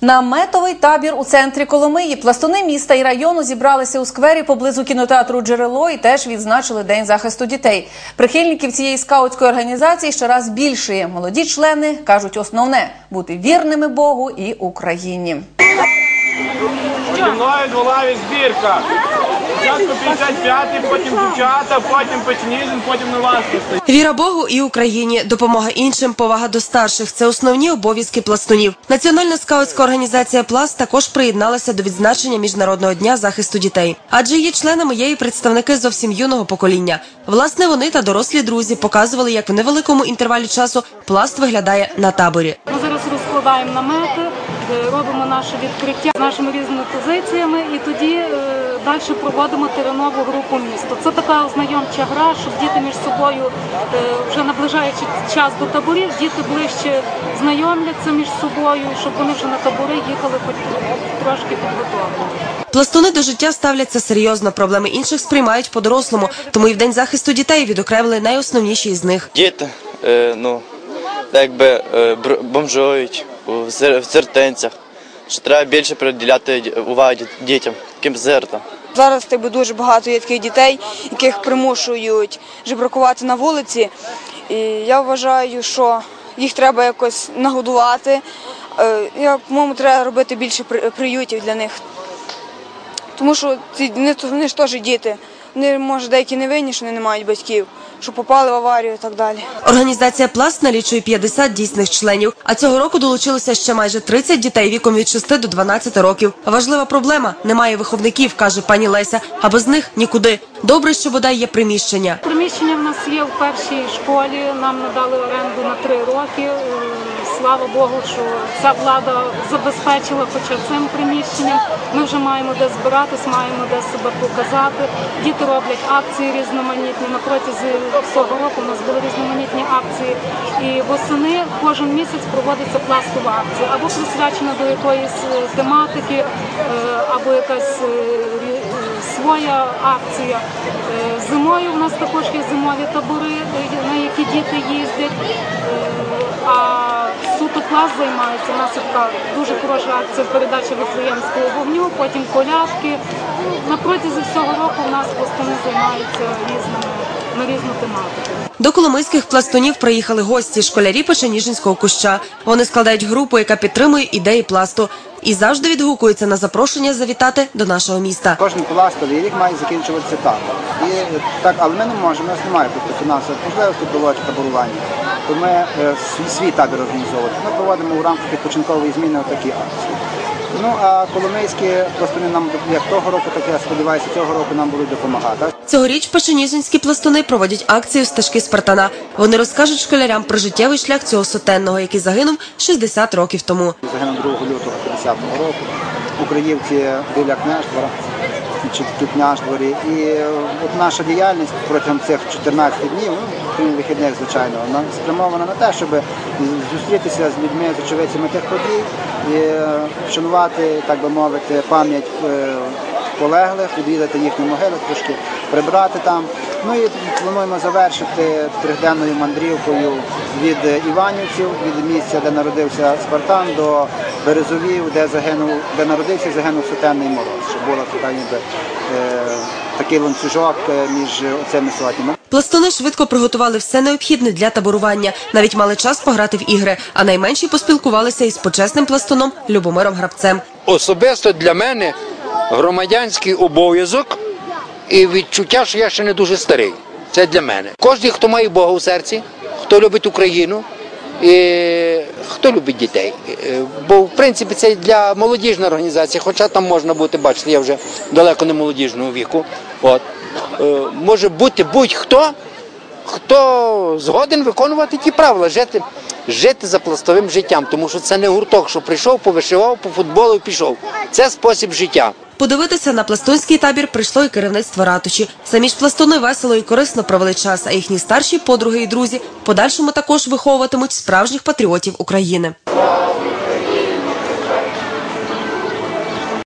Наметовий табір у центрі Коломиї. Пластуни міста і району зібралися у сквері поблизу кінотеатру Джерело і теж відзначили День захисту дітей. Прихильників цієї скаутської організації щораз більшає. Молоді члени кажуть, основне бути вірними Богу і Україні. Зі мною дволаві збірка. Спочатку 55, потім дівчата, потім печнізм, потім на новаски. Віра Богу і Україні, допомога іншим, повага до старших це основні обов'язки пластунів. Національна скаутська організація Пласт також приєдналася до відзначення міжнародного дня захисту дітей, адже її членами є і представники зовсім юного покоління. Власне, вони та дорослі друзі показували, як в невеликому інтервалі часу пласт виглядає на таборі. Ми зараз розкладаємо намети, робимо наше відкриття з нашими різними позиціями і тоді е, далі проводимо теренову групу місто. Це така ознайомча гра, щоб діти між собою, е, вже наближаючи час до таборів, діти ближче знайомляться між собою, щоб вони вже на табори їхали хоч трошки підготовлені. Пластуни до життя ставляться серйозно. Проблеми інших сприймають по-дорослому, тому і в день захисту дітей відокремили найосновніші з них. Діти, е, ну, так якби е, бомжують в зертенцях, що треба більше приділяти ді- уваги дітям, таким зертам. Зараз тебе дуже багато є таких дітей, яких примушують жебракувати на вулиці. І я вважаю, що їх треба якось нагодувати. Е, Я, по-моєму, треба робити більше при- приютів для них. Тому що ці вони ж теж діти. Вони, може, деякі не винні, що вони не мають батьків, що попали в аварію і так далі. Організація Пласт налічує 50 дійсних членів. А цього року долучилося ще майже 30 дітей віком від 6 до 12 років. Важлива проблема немає виховників, каже пані Леся, а без них нікуди. Добре, що бодай є приміщення. Приміщення в нас є в першій школі. Нам надали оренду на три роки. Слава Богу, що ця влада забезпечила хоча цим приміщенням. Ми вже маємо де збиратись, маємо де себе показати. Діти роблять акції різноманітні. На протязі всього року у нас були різноманітні акції. І восени кожен місяць проводиться пластова акція або присвячена до якоїсь е, тематики, е, або якась е, своя акція. Зимою в нас також є зимові табори, на які діти їздять. А клас займається. У нас така дуже хороша акція передачі Вифлеємського вогню, потім колядки. На протязі всього року у нас пластуни займаються різними на різну тематику. До коломийських пластунів приїхали гості, школярі Печеніжинського куща. Вони складають групу, яка підтримує ідеї пласту, і завжди відгукується на запрошення завітати до нашого міста. Кожен пластовий рік має закінчуватися так. І так, але ми не можемо, у нас немає фінансових можливостей проводити таборування. То ми е, свій, свій табір організовувати. Ми проводимо у рамках відпочинкової зміни такі акції. Ну а коломийські пластуни нам як того року, так я сподіваюся, цього року нам будуть допомагати. Цьогоріч печеніжинські пластуни проводять акцію стежки Спартана. Вони розкажуть школярям про життєвий шлях цього сотенного, який загинув 60 років тому. Загинув 2 лютого 50-го року. Українці біля княждвора чи тут княждворі. І е, от наша діяльність протягом цих 14 днів, ну, крім вихідних, звичайно, вона спрямована на те, щоб зустрітися з людьми, з очевидцями тих подій і е, вшанувати, так би мовити, пам'ять е, полеглих, відвідати їхні могили, трошки прибрати там. Ну і плануємо завершити триденною мандрівкою від Іванівців, від місця, де народився Спартан, до Березовів, де загинув, де народився, загинув Сотенний мороз, щоб було така ніби е, такий ланцюжок між цими сотнями. Пластуни швидко приготували все необхідне для таборування. Навіть мали час пограти в ігри, а найменші поспілкувалися із почесним пластуном Любомиром Грабцем. Особисто для мене громадянський обов'язок і відчуття, що я ще не дуже старий. Це для мене. Кожен, хто має Бога у серці, хто любить Україну, і хто любить дітей. Е, Бо в принципі це для молодіжна організація, хоча там можна бути, бачите, я вже далеко не молодіжного віку. От. Е, Може бути будь-хто, хто згоден виконувати ті правила, жити, жити за пластовим життям, тому що це не гурток, що прийшов, повишивав, по футболу і пішов. Це спосіб життя. Подивитися на пластунський табір прийшло і керівництво ратуші. Самі ж пластуни весело і корисно провели час, а їхні старші подруги і друзі подальшому також виховуватимуть справжніх патріотів України.